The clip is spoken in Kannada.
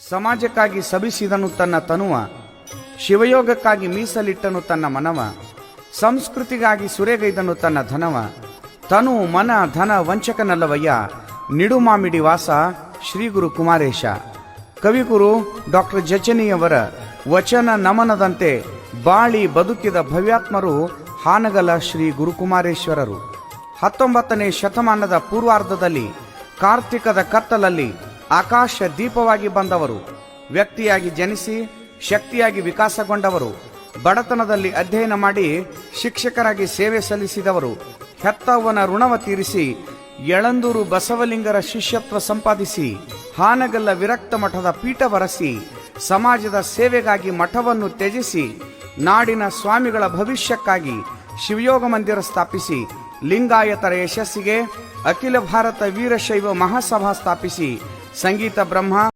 ಸಮಾಜಕ್ಕಾಗಿ ಸಭಿಸಿದನು ತನ್ನ ತನುವ, ಶಿವಯೋಗಕ್ಕಾಗಿ ಮೀಸಲಿಟ್ಟನು ತನ್ನ ಮನವ, ಸಂಸ್ಕೃತಿಗಾಗಿ ಸುರೆಗೈದನು ತನ್ನ ಧನವ, ತನು ಮನ ಧನ ವಂಚಕನಲ್ಲವಯ್ಯ ನಿಡುಮಾಮಿಡಿ ವಾಸ ಶ್ರೀ ಗುರು ಕುಮಾರೇಶ. ಕವಿಗುರು ಡಾಕ್ಟರ್ ಜಚನಿಯವರ ವಚನ ನಮನದಂತೆ ಬಾಳಿ ಬದುಕಿದ ಭವ್ಯಾತ್ಮರು ಹಾನಗಲ ಶ್ರೀ ಗುರುಕುಮಾರೇಶ್ವರರು ಹತ್ತೊಂಬತ್ತನೇ ಶತಮಾನದ ಪೂರ್ವಾರ್ಧದಲ್ಲಿ ಕಾರ್ತಿಕದ ಕತ್ತಲಲ್ಲಿ ಆಕಾಶ ದೀಪವಾಗಿ ಬಂದವರು, ವ್ಯಕ್ತಿಯಾಗಿ ಜನಿಸಿ ಶಕ್ತಿಯಾಗಿ ವಿಕಾಸಗೊಂಡವರು, ಬಡತನದಲ್ಲಿ ಅಧ್ಯಯನ ಮಾಡಿ ಶಿಕ್ಷಕರಾಗಿ ಸೇವೆ ಸಲ್ಲಿಸಿದವರು ಹೆತ್ತವ್ವನ ಋಣವ ತೀರಿಸಿ ಯಳಂದೂರು ಬಸವಲಿಂಗರ ಶಿಷ್ಯತ್ವ ಸಂಪಾದಿಸಿ ಹಾನಗಲ್ಲ ವಿರಕ್ತ ಮಠದ ಪೀಠ ಬರಸಿ ಸಮಾಜದ ಸೇವೆಗಾಗಿ ಮಠವನ್ನು ತ್ಯಜಿಸಿ ನಾಡಿನ ಸ್ವಾಮಿಗಳ ಭವಿಷ್ಯಕ್ಕಾಗಿ ಶಿವಯೋಗ ಮಂದಿರ ಸ್ಥಾಪಿಸಿ ಲಿಂಗಾಯತರ ಯಶಸ್ಸಿಗೆ ಅಖಿಲ ಭಾರತ ವೀರಶೈವ ಮಹಾಸಭಾ ಸ್ಥಾಪಿಸಿ संगीत ब्रह्म।